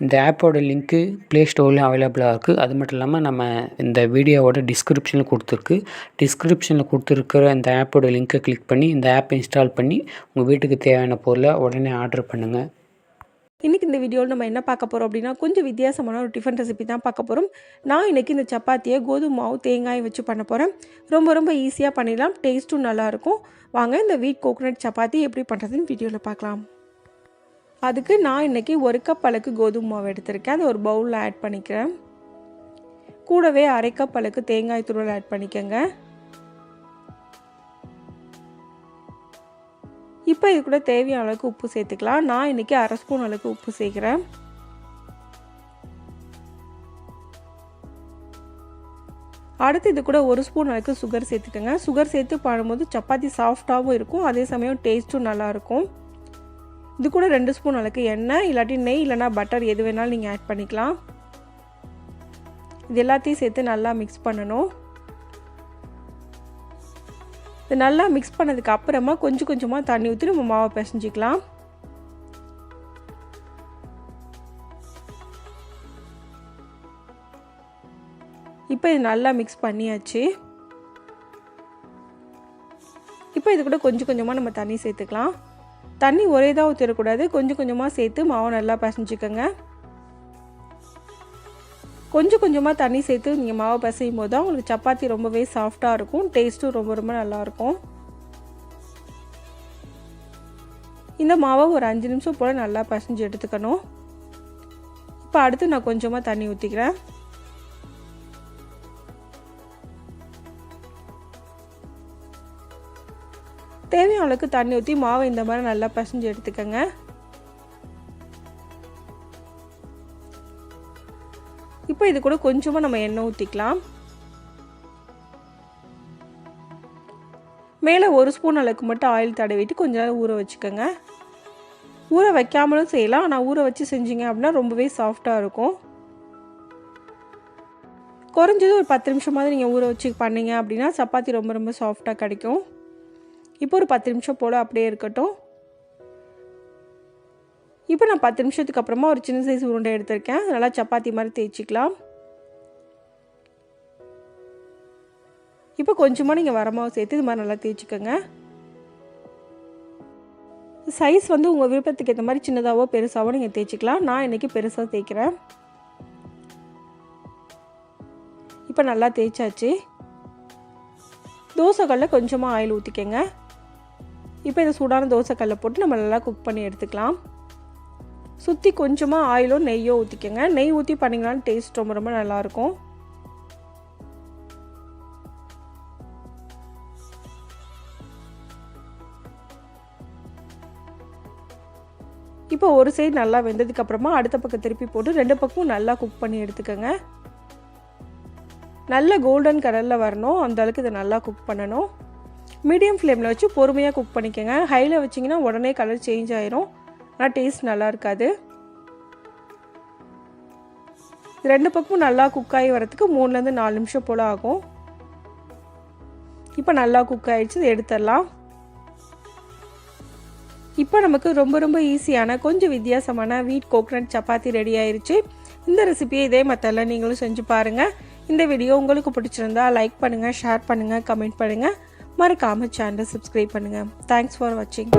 இந்த ஆப்போட link play ஸ்டோர்லேயும் அவைலபிளாக இருக்குது அது மட்டும் இல்லாமல் நம்ம இந்த வீடியோவோட டிஸ்கிரிப்ஷனில் கொடுத்துருக்கு. டிஸ்கிரிப்ஷனில் கொடுத்துருக்கிற இந்த ஆப்போட லிங்க்கை கிளிக் பண்ணி இந்த ஆப்பை இன்ஸ்டால் பண்ணி உங்கள் வீட்டுக்கு தேவையான பொருளை உடனே ஆர்டர் பண்ணுங்கள் இன்றைக்கி இந்த வீடியோவில் நம்ம என்ன பார்க்க போகிறோம் அப்படின்னா கொஞ்சம் வித்தியாசமான ஒரு டிஃபன் ரெசிபி தான் பார்க்க போகிறோம் நான் இன்றைக்கி இந்த சப்பாத்தியை கோதுமை மாவு தேங்காய் வச்சு பண்ண போகிறேன் ரொம்ப ரொம்ப ஈஸியாக பண்ணிடலாம். டேஸ்ட்டும் நல்லாயிருக்கும் வாங்க இந்த வீட் கோகோனட் சப்பாத்தி எப்படி பண்ணுறதுன்னு வீடியோவில் பார்க்கலாம். அதுக்கு நான் இன்றைக்கி ஒரு கப் அளவுக்கு கோதுமை மாவு எடுத்திருக்கேன். அதை ஒரு பவுலில் ஆட் பண்ணிக்கிறேன். கூடவே அரை கப் அளவுக்கு தேங்காய் துருவல் ஆட் பண்ணிக்கோங்க. இப்போ இது கூட தேவையான அளவுக்கு உப்பு சேர்த்துக்கலாம். நான் இன்றைக்கி அரை ஸ்பூன் அளவுக்கு உப்பு சேர்க்குறேன். அடுத்து இது கூட ஒரு ஸ்பூன் அளவுக்கு சுகர் சேர்த்துக்கோங்க. சுகர் சேர்த்து பண்ணும்போது சப்பாத்தி சாஃப்டாகவும் இருக்கும். அதே சமயம் டேஸ்ட்டும் நல்லாயிருக்கும் இது கூட ரெண்டு ஸ்பூன் அளவுக்கு எண்ணெய் இல்லாட்டி நெய் இல்லைனா பட்டர் எது வேணாலும் நீங்கள் ஆட் பண்ணிக்கலாம். இது எல்லாத்தையும் சேர்த்து நல்லா மிக்ஸ் பண்ணணும். இது நல்லா மிக்ஸ் பண்ணதுக்கு அப்புறமா கொஞ்சம் கொஞ்சமாக தண்ணி ஊற்றி நம்ம மாவை பிசைஞ்சிக்கலாம். இப்போ இது நல்லா மிக்ஸ் பண்ணியாச்சு. இப்போ இது கூட கொஞ்சம் கொஞ்சமாக நம்ம தண்ணி சேர்த்துக்கலாம். தண்ணி ஒரே தான் ஊற்றிடக்கூடாது கொஞ்சம் கொஞ்சமாக சேர்த்து மாவை நல்லா பிசைஞ்சிக்கோங்க. கொஞ்சம் கொஞ்சமாக தண்ணி சேர்த்து நீங்கள் மாவை பிசையும் போது தான் உங்களுக்கு சப்பாத்தி ரொம்பவே சாஃப்டாக இருக்கும். டேஸ்ட்டும் ரொம்ப ரொம்ப நல்லாயிருக்கும் இந்த மாவை ஒரு அஞ்சு நிமிஷம் போல் நல்லா பிசைஞ்சு எடுத்துக்கணும். இப்போ அடுத்து நான் கொஞ்சமாக தண்ணி ஊற்றிக்கிறேன் தேவையான அளவுக்கு தண்ணி ஊற்றி மாவை இந்த மாதிரி நல்லா பசைஞ்சு எடுத்துக்கோங்க. இப்போ இது கூட கொஞ்சமாக நம்ம எண்ணெய் ஊற்றிக்கலாம் மேலே ஒரு ஸ்பூன் அளவுக்கு மட்டும் ஆயில் தடவிட்டு கொஞ்ச நேரம் ஊற வச்சுக்கோங்க. ஊற வைக்காமலும் செய்யலாம். ஆனால் ஊற வச்சு செஞ்சீங்க அப்படின்னா ரொம்பவே சாஃப்டாக இருக்கும். குறைஞ்சது ஒரு பத்து நிமிஷமாவது நீங்கள் ஊற வச்சு பண்ணீங்க அப்படின்னா சப்பாத்தி ரொம்ப ரொம்ப சாஃப்டாக கிடைக்கும். இப்போ ஒரு பத்து நிமிஷம் போல் அப்படியே இருக்கட்டும். இப்போ நான் பத்து நிமிஷத்துக்கு அப்புறமா ஒரு சின்ன சைஸ் உருண்டை எடுத்திருக்கேன். நல்லா சப்பாத்தி மாதிரி தேய்ச்சிக்கலாம். இப்போ கொஞ்சமாக நீங்கள் வரமாவை சேர்த்து இது மாதிரி நல்லா தேய்ச்சிக்கோங்க. சைஸ் வந்து உங்கள் விருப்பத்துக்கு ஏற்ற மாதிரி சின்னதாகவோ பெருசாகவோ நீங்கள் தேய்ச்சிக்கலாம். நான் இன்றைக்கி பெருசாக தேய்க்கிறேன். இப்போ நல்லா தேய்ச்சாச்சு. தோசைகளில் கொஞ்சமாக ஆயில் ஊற்றிக்கங்க இப்போ இந்த சூடான தோசைக்கல்லை போட்டு நம்ம நல்லா குக் பண்ணி எடுத்துக்கலாம். சுற்றி கொஞ்சமாக ஆயிலோ நெய்யோ ஊற்றிக்கங்க நெய் ஊற்றி பண்ணிங்கனாலும் டேஸ்ட் ரொம்ப ரொம்ப நல்லாயிருக்கும். இப்போ ஒரு சைடு நல்லா வெந்ததுக்கப்புறமா அடுத்த பக்கம் திருப்பி போட்டு ரெண்டு பக்கமும் நல்லா குக் பண்ணி எடுத்துக்கோங்க. நல்ல கோல்டன் கலரில் வரணும். அந்த அளவுக்கு இதை நல்லா குக் பண்ணணும். மீடியம் ஃப்ளேமில் வச்சு பொறுமையாக குக் பண்ணிக்கோங்க. ஹையில் வச்சிங்கன்னா உடனே கலர் சேஞ்ச் ஆயிரும். ஆனால் டேஸ்ட் நல்லா இருக்காது. ரெண்டு பக்கமும் நல்லா குக் ஆகி வரத்துக்கு மூணுலேருந்து நாலு நிமிஷம் போல் ஆகும். இப்போ நல்லா குக் ஆகிடுச்சு இதை எடுத்துடலாம். இப்போ நமக்கு ரொம்ப ரொம்ப ஈஸியான கொஞ்சம் வித்தியாசமான வீட் கோகனட் சப்பாத்தி ரெடி ஆயிடுச்சு இந்த ரெசிபியை இதே மற்றெல்லாம் நீங்களும் செஞ்சு பாருங்கள் இந்த வீடியோ உங்களுக்கு பிடிச்சிருந்தா லைக் பண்ணுங்கள் ஷேர் பண்ணுங்கள் கமெண்ட் பண்ணுங்கள் மறக்காமல் சேனலை சப்ஸ்கிரைப் பண்ணுங்கள் தேங்க்ஸ் ஃபார் வாட்சிங்